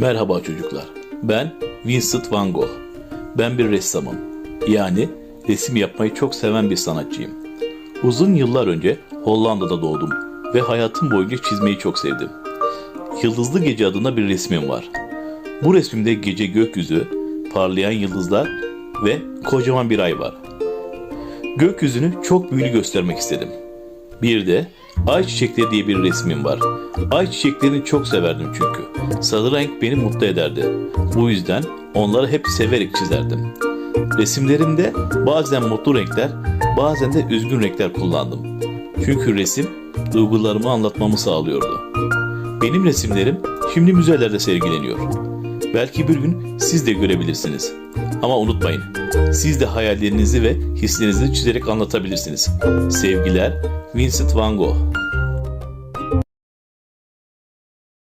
Merhaba çocuklar. Ben Vincent van Gogh. Ben bir ressamım. Yani resim yapmayı çok seven bir sanatçıyım. Uzun yıllar önce Hollanda'da doğdum ve hayatım boyunca çizmeyi çok sevdim. Yıldızlı Gece adına bir resmim var. Bu resmimde gece gökyüzü, parlayan yıldızlar ve kocaman bir ay var. Gökyüzünü çok büyülü göstermek istedim. Bir de ay çiçekleri diye bir resmim var. Ay çiçeklerini çok severdim çünkü. Sarı renk beni mutlu ederdi. Bu yüzden onları hep severek çizerdim. Resimlerimde bazen mutlu renkler, bazen de üzgün renkler kullandım. Çünkü resim duygularımı anlatmamı sağlıyordu. Benim resimlerim şimdi müzelerde sergileniyor. Belki bir gün siz de görebilirsiniz. Ama unutmayın, siz de hayallerinizi ve hislerinizi çizerek anlatabilirsiniz. Sevgiler, Vincent van Gogh.